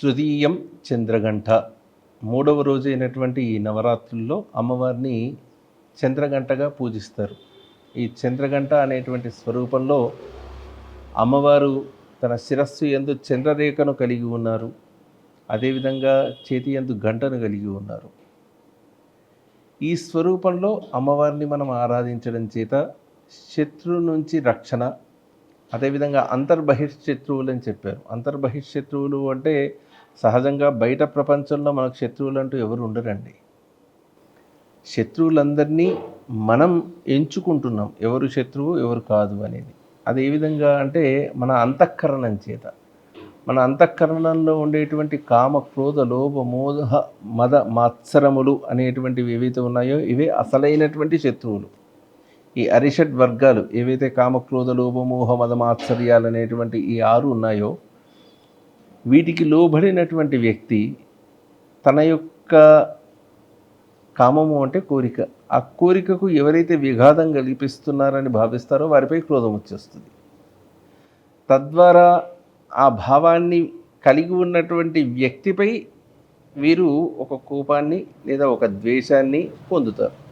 తృతీయం చంద్రగంట మూడవ రోజు అయినటువంటి ఈ నవరాత్రుల్లో అమ్మవారిని చంద్రగంటగా పూజిస్తారు. ఈ చంద్రగంట అనేటువంటి స్వరూపంలో అమ్మవారు తన శిరస్సు ఎందు చంద్రరేఖను కలిగి ఉన్నారు. అదేవిధంగా చేతి ఎందు గంటను కలిగి ఉన్నారు. ఈ స్వరూపంలో అమ్మవారిని మనం ఆరాధించడం చేత శత్రువు నుంచి రక్షణ అదేవిధంగా అంతర్బహిర్శత్రువులు అని చెప్పారు. అంతర్బహిర్శత్రువులు అంటే సహజంగా బయట ప్రపంచంలో మనకు శత్రువులు అంటూ ఎవరు ఉండరండి. శత్రువులందరినీ మనం ఎంచుకుంటున్నాం. ఎవరు శత్రువు ఎవరు కాదు అనేది. అది ఏ విధంగా అంటే మన అంతఃకరణం చేత. మన అంతఃకరణంలో ఉండేటువంటి కామ క్రోధ లోభ మోహ మద మాత్సరములు అనేటువంటివి ఏవైతే ఉన్నాయో ఇవే అసలైనటువంటి శత్రువులు. ఈ అరిషడ్ వర్గాలు ఏవైతే కామక్రోధ లోభమోహ మదమాత్సర్యాలు అనేటువంటి ఈ ఆరు ఉన్నాయో వీటికి లోబడినటువంటి వ్యక్తి తన యొక్క కామము అంటే కోరిక. ఆ కోరికకు ఎవరైతే విఘాతం కల్పిస్తున్నారని భావిస్తారో వారిపై క్రోధం వచ్చేస్తుంది. తద్వారా ఆ భావాన్ని కలిగి ఉన్నటువంటి వ్యక్తిపై వీరు ఒక కోపాన్ని లేదా ఒక ద్వేషాన్ని పొందుతారు.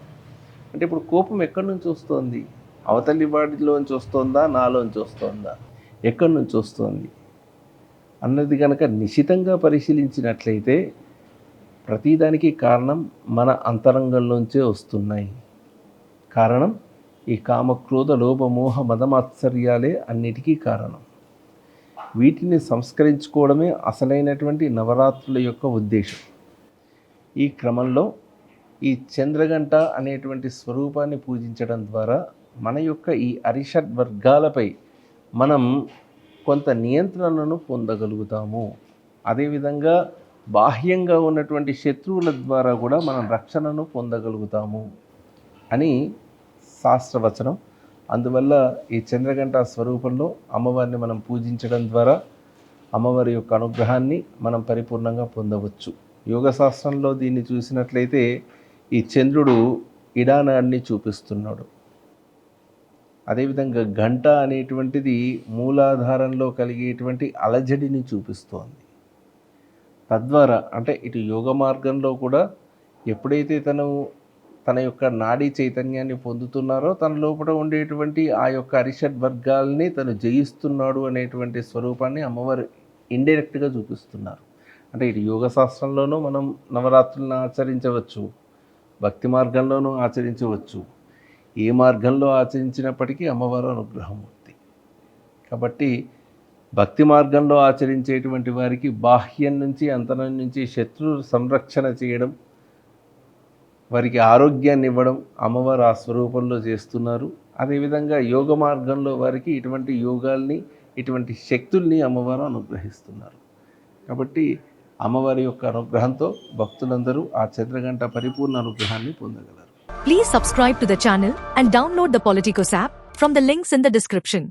అంటే ఇప్పుడు కోపం ఎక్కడి నుంచి వస్తుంది? అవతలి వాడిలోంచి వస్తుందా? నాలోంచి వస్తుందా? ఎక్కడి నుంచి వస్తుంది? అన్నది కనుక నిశితంగా పరిశీలించినట్లయితే ప్రతిదానికి కారణం మన అంతరంగంలోంచే వస్తున్నాయి. కారణం ఈ కామక్రోధ లోపమోహ మదమాత్సర్యాలే అన్నిటికీ కారణం. వీటిని సంస్కరించుకోవడమే అసలైనటువంటి నవరాత్రుల యొక్క ఉద్దేశం. ఈ క్రమంలో ఈ చంద్రగంట అనేటువంటి స్వరూపాన్ని పూజించడం ద్వారా మన యొక్క ఈ అరిషడ్ వర్గాలపై మనం కొంత నియంత్రణను పొందగలుగుతాము. అదేవిధంగా బాహ్యంగా ఉన్నటువంటి శత్రువుల ద్వారా కూడా మనం రక్షణను పొందగలుగుతాము అని శాస్త్రవచనం. అందువల్ల ఈ చంద్రగంట స్వరూపంలో అమ్మవారిని మనం పూజించడం ద్వారా అమ్మవారి యొక్క అనుగ్రహాన్ని మనం పరిపూర్ణంగా పొందవచ్చు. యోగ శాస్త్రంలో దీన్ని చూసినట్లయితే ఈ చంద్రుడు ఇడానాన్ని చూపిస్తున్నాడు. అదేవిధంగా గంట అనేటువంటిది మూలాధారంలో కలిగేటువంటి అలజడిని చూపిస్తోంది. తద్వారా అంటే ఇటు యోగ మార్గంలో కూడా ఎప్పుడైతే తను తన యొక్క నాడీ చైతన్యాన్ని పొందుతున్నారో తన లోపల ఉండేటువంటి ఆ యొక్క అరిషడ్ వర్గాల్ని తను జయిస్తున్నాడు అనేటువంటి స్వరూపాన్ని అమ్మవారు ఇండైరెక్ట్గా చూపిస్తున్నారు. అంటే ఇటు యోగ శాస్త్రంలోనూ మనం నవరాత్రులను ఆచరించవచ్చు. భక్తి మార్గంలోనూ ఆచరించవచ్చు. ఏ మార్గంలో ఆచరించినప్పటికీ అమ్మవారు అనుగ్రహమూర్తి. కాబట్టి భక్తి మార్గంలో ఆచరించేటువంటి వారికి బాహ్యం నుంచి అంతరం నుంచి శత్రు సంరక్షణ చేయడం వారికి ఆరోగ్యాన్ని ఇవ్వడం అమ్మవారు ఆ స్వరూపంలో చేస్తున్నారు. అదేవిధంగా యోగ మార్గంలో వారికి ఇటువంటి యోగాల్ని ఇటువంటి శక్తుల్ని అమ్మవారు అనుగ్రహిస్తున్నారు. కాబట్టి అమ్మవారి యొక్క అనుగ్రహంతో భక్తులందరూ ఆ చంద్రగంట పరిపూర్ణ అనుగ్రహాన్ని పొందగలరు. Please subscribe to the and download the Politicos app from the links in the